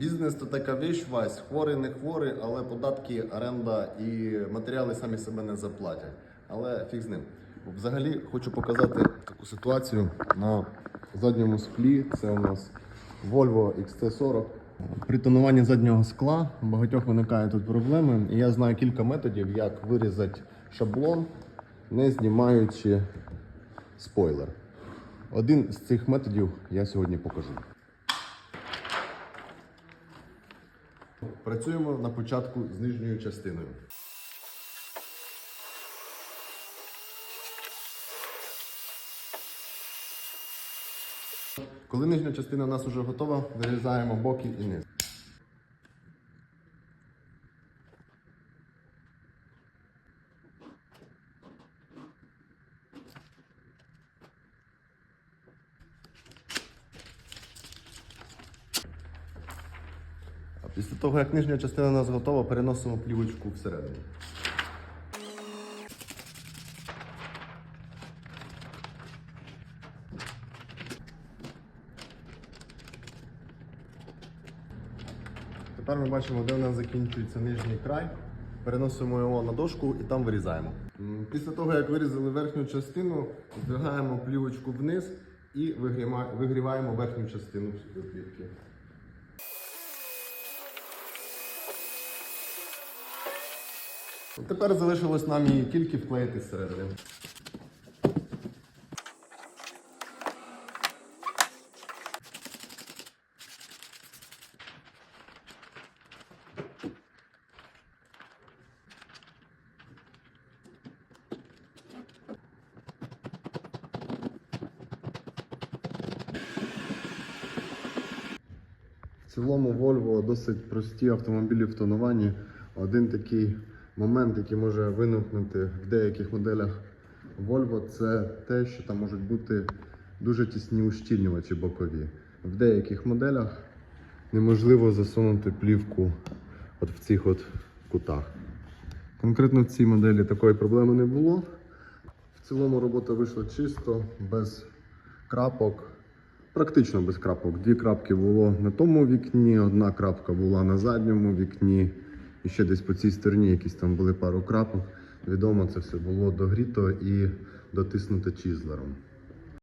Бізнес то така віч, Вась, хворий, не хворий, але податки, оренда і матеріали самі себе не заплатять. Але фіг з ним. Взагалі хочу показати таку ситуацію на задньому склі. Це у нас Volvo XT40. При тонуванні заднього скла багатьох виникає тут проблеми. І я знаю кілька методів, як вирізати шаблон, не знімаючи спойлер. Один з цих методів я сьогодні покажу. Працюємо на початку з нижньою частиною. Коли нижня частина у нас вже готова, вирізаємо боки і низ. Після того, як нижня частина у нас готова, переносимо плівочку всередину. Тепер ми бачимо, де у нас закінчується нижній край. Переносимо його на дошку і там вирізаємо. Після того, як вирізали верхню частину, здвигаємо плівочку вниз і вигріваємо верхню частину плівки. Тепер залишилось нам її тільки вклеїти зсередини. В цілому Volvo досить прості автомобілі в тонуванні. Один такий момент, який може виникнути в деяких моделях Volvo, це те, що там можуть бути дуже тісні ущільнювачі бокові. В деяких моделях неможливо засунути плівку от в цих от кутах. Конкретно в цій моделі такої проблеми не було. В цілому робота вийшла чисто, без крапок. Практично без крапок. Дві крапки було на тому вікні, одна крапка була на задньому вікні. І ще десь по цій стороні якісь там були пару крапок. Відомо, це все було догріто і дотиснуто чізлером.